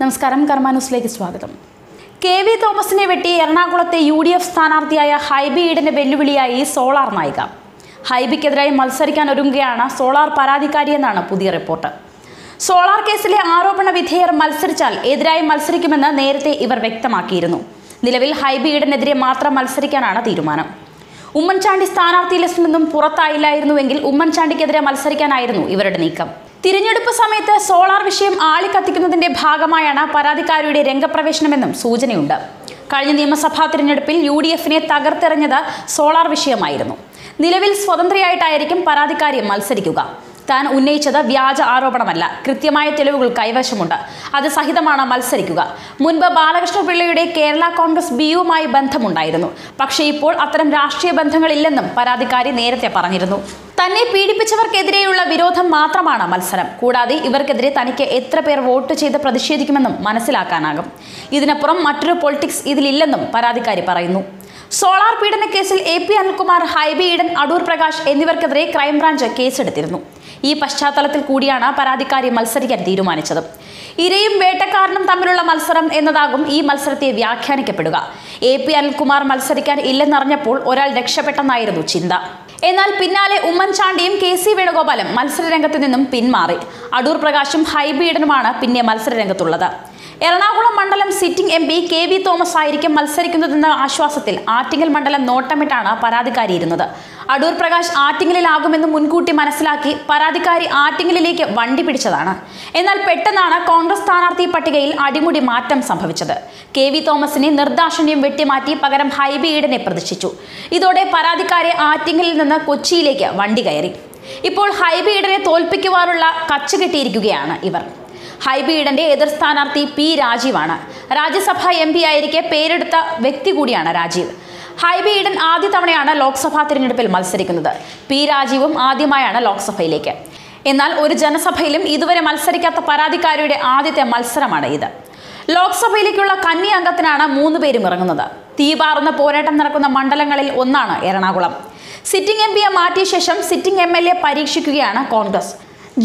നമസ്കാരം കർമ്മ ന്യൂസിലേക്ക് സ്വാഗതം. കെ വി തോമസിനെ വെട്ടി എറണാകുളത്തെ യു ഡി എഫ് സ്ഥാനാർത്ഥിയായ ഹൈബി ഈഡന്റെ വെല്ലുവിളിയായി സോളാർ നായിക. ഹൈബിക്കെതിരായി മത്സരിക്കാൻ ഒരുങ്ങുകയാണ് സോളാർ പരാതിക്കാരിയെന്നാണ് പുതിയ റിപ്പോർട്ട്. സോളാർ കേസിലെ ആരോപണ വിധേയർ മത്സരിച്ചാൽ എതിരായി മത്സരിക്കുമെന്ന് നേരത്തെ ഇവർ വ്യക്തമാക്കിയിരുന്നു. നിലവിൽ ഹൈബി ഈഡനെതിരെ മാത്രം മത്സരിക്കാനാണ് തീരുമാനം. ഉമ്മൻചാണ്ടി സ്ഥാനാർത്ഥി ലിസ്റ്റിൽ നിന്നും പുറത്തായില്ലായിരുന്നുവെങ്കിൽ ഉമ്മൻചാണ്ടിക്കെതിരെ മത്സരിക്കാനായിരുന്നു ഇവരുടെ നീക്കം. തിരഞ്ഞെടുപ്പ് സമയത്ത് സോളാർ വിഷയം ആളിക്കത്തിക്കുന്നതിന്റെ ഭാഗമായാണ് പരാതിക്കാരിയുടെ രംഗപ്രവേശനമെന്നും സൂചനയുണ്ട്. കഴിഞ്ഞ നിയമസഭാ തിരഞ്ഞെടുപ്പിൽ യു ഡി എഫിനെ തകർത്തെറിഞ്ഞത് സോളാർ വിഷയമായിരുന്നു. നിലവിൽ സ്വതന്ത്രയായിട്ടായിരിക്കും പരാതിക്കാരി മത്സരിക്കുക. താൻ ഉന്നയിച്ചത് വ്യാജ ആരോപണമല്ല. കൃത്യമായ തെളിവുകൾ കൈവശമുണ്ട്. അത് സഹിതമാണ് മത്സരിക്കുക. മുൻപ് ബാലകൃഷ്ണ പിള്ളയുടെ കേരള കോൺഗ്രസ് ബിയുമായി ബന്ധമുണ്ടായിരുന്നു. പക്ഷേ ഇപ്പോൾ അത്തരം രാഷ്ട്രീയ ബന്ധങ്ങളില്ലെന്നും പരാതിക്കാരി നേരത്തെ പറഞ്ഞിരുന്നു. തന്നെ പീഡിപ്പിച്ചവർക്കെതിരെയുള്ള വിരോധം മാത്രമാണ് മത്സരം. കൂടാതെ ഇവർക്കെതിരെ തനിക്ക് എത്ര പേർ വോട്ട് ചെയ്ത് പ്രതിഷേധിക്കുമെന്നും മനസ്സിലാക്കാനാകും. ഇതിനപ്പുറം മറ്റൊരു പൊളിറ്റിക്സ് ഇതിലില്ലെന്നും പരാതിക്കാരി പറയുന്നു. സോളാർ പീഡന കേസിൽ എ പി അനിൽകുമാർ ഹൈബി ഈഡൻ അടൂർ പ്രകാശ് എന്നിവർക്കെതിരെ ക്രൈംബ്രാഞ്ച് കേസെടുത്തിരുന്നു. ഈ പശ്ചാത്തലത്തിൽ കൂടിയാണ് പരാതിക്കാരി മത്സരിക്കാൻ തീരുമാനിച്ചത്. ഇരയും വേട്ടക്കാരനും തമ്മിലുള്ള മത്സരം എന്നതാകും ഈ മത്സരത്തെ വ്യാഖ്യാനിക്കപ്പെടുക. എ പി അനിൽകുമാർ മത്സരിക്കാൻ ഇല്ലെന്നറിഞ്ഞപ്പോൾ ഒരാൾ രക്ഷപ്പെട്ടെന്നായിരുന്നു ചിന്ത. എന്നാൽ പിന്നാലെ ഉമ്മൻചാണ്ടിയും കെ സി വേണുഗോപാലും മത്സരരംഗത്ത് നിന്നും പിന്മാറി. അടൂർ പ്രകാശും ഹൈബീഡനുമാണ് പിന്നെ മത്സരരംഗത്തുള്ളത്. എറണാകുളം മണ്ഡലം sitting M P K V Thomas ആയിരിക്കും മത്സരിക്കുന്നതെന്ന ആശ്വാസത്തിൽ ആറ്റിങ്ങൽ മണ്ഡലം നോട്ടമിട്ടാണ് പരാതിക്കാരിയിരുന്നത്. അടൂർ പ്രകാശ് ആറ്റിങ്ങലിലാകുമെന്ന് മുൻകൂട്ടി മനസ്സിലാക്കി പരാതിക്കാരി ആറ്റിങ്ങലിലേക്ക് വണ്ടി പിടിച്ചതാണ്. എന്നാൽ പെട്ടെന്നാണ് കോൺഗ്രസ് സ്ഥാനാർത്ഥി പട്ടികയിൽ അടിമുടി മാറ്റം സംഭവിച്ചത്. കെ വി തോമസിനെ നിർദാക്ഷിണ്യം വെട്ടിമാറ്റി പകരം ഹൈബി ഈഡനെ പ്രതിഷ്ഠിച്ചു ഇതോടെ പരാതിക്കാരെ ആറ്റിങ്ങലിൽ നിന്ന് കൊച്ചിയിലേക്ക് വണ്ടി കയറി. ഇപ്പോൾ ഹൈബീഡനെ തോൽപ്പിക്കുവാനുള്ള കച്ച് കെട്ടിയിരിക്കുകയാണ് ഇവർ. ഹൈബീഡന്റെ എതിർ സ്ഥാനാർത്ഥി പി രാജീവാണ്. രാജ്യസഭ എം പി ആയിരിക്കെ പേരെടുത്ത വ്യക്തി കൂടിയാണ് രാജീവ്. ഹൈബി ഈഡൻ ആദ്യ തവണയാണ് ലോക്സഭാ തിരഞ്ഞെടുപ്പിൽ മത്സരിക്കുന്നത്. പി രാജീവും ആദ്യമായാണ് ലോക്സഭയിലേക്ക്. എന്നാൽ ഒരു ജനസഭയിലും ഇതുവരെ മത്സരിക്കാത്ത പരാതിക്കാരിയുടെ ആദ്യത്തെ മത്സരമാണ് ഇത്. ലോക്സഭയിലേക്കുള്ള കന്നി അംഗത്തിനാണ് മൂന്ന് പേരും ഇറങ്ങുന്നത്. തീപാറുന്ന പോരാട്ടം നടക്കുന്ന മണ്ഡലങ്ങളിൽ ഒന്നാണ് എറണാകുളം. സിറ്റിംഗ് എം പിയെ മാറ്റിയ ശേഷം സിറ്റിംഗ് എം എൽ എ പരീക്ഷിക്കുകയാണ് കോൺഗ്രസ്.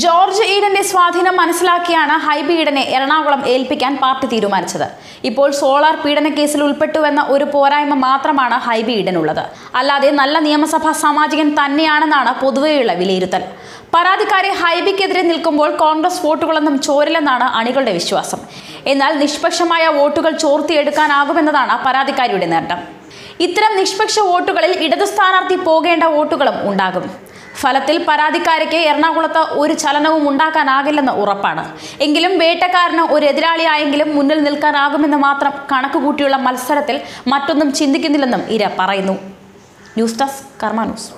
ജോർജ് ഈഡന്റെ സ്വാധീനം മനസ്സിലാക്കിയാണ് ഹൈബി ഈഡനെ എറണാകുളം ഏൽപ്പിക്കാൻ പാർട്ടി തീരുമാനിച്ചത്. ഇപ്പോൾ സോളാർ പീഡന കേസിൽ ഉൾപ്പെട്ടുവെന്ന ഒരു പോരായ്മ മാത്രമാണ് ഹൈബി ഈഡനുള്ളത്. അല്ലാതെ നല്ല നിയമസഭാ സാമാജികൻ തന്നെയാണെന്നാണ് പൊതുവെയുള്ള വിലയിരുത്തൽ. പരാതിക്കാരെ ഹൈബിക്കെതിരെ നിൽക്കുമ്പോൾ കോൺഗ്രസ് വോട്ടുകളൊന്നും ചോരില്ലെന്നാണ് അണികളുടെ വിശ്വാസം. എന്നാൽ നിഷ്പക്ഷമായ വോട്ടുകൾ ചോർത്തിയെടുക്കാനാകുമെന്നതാണ് പരാതിക്കാരിയുടെ നേട്ടം. ഇത്തരം നിഷ്പക്ഷ വോട്ടുകളിൽ ഇടതു സ്ഥാനാർത്ഥി പോകേണ്ട വോട്ടുകളും ഉണ്ടാകും. ഫലത്തിൽ പരാതിക്കാരിക്ക് എറണാകുളത്ത് ഒരു ചലനവും ഉണ്ടാക്കാനാകില്ലെന്ന് ഉറപ്പാണ്. എങ്കിലും വേട്ടക്കാരന് ഒരു എതിരാളിയായെങ്കിലും മുന്നിൽ നിൽക്കാനാകുമെന്ന് മാത്രം കണക്കുകൂട്ടിയുള്ള മത്സരത്തിൽ മറ്റൊന്നും ചിന്തിക്കുന്നില്ലെന്നും ഇര പറയുന്നു. News desk Karma news.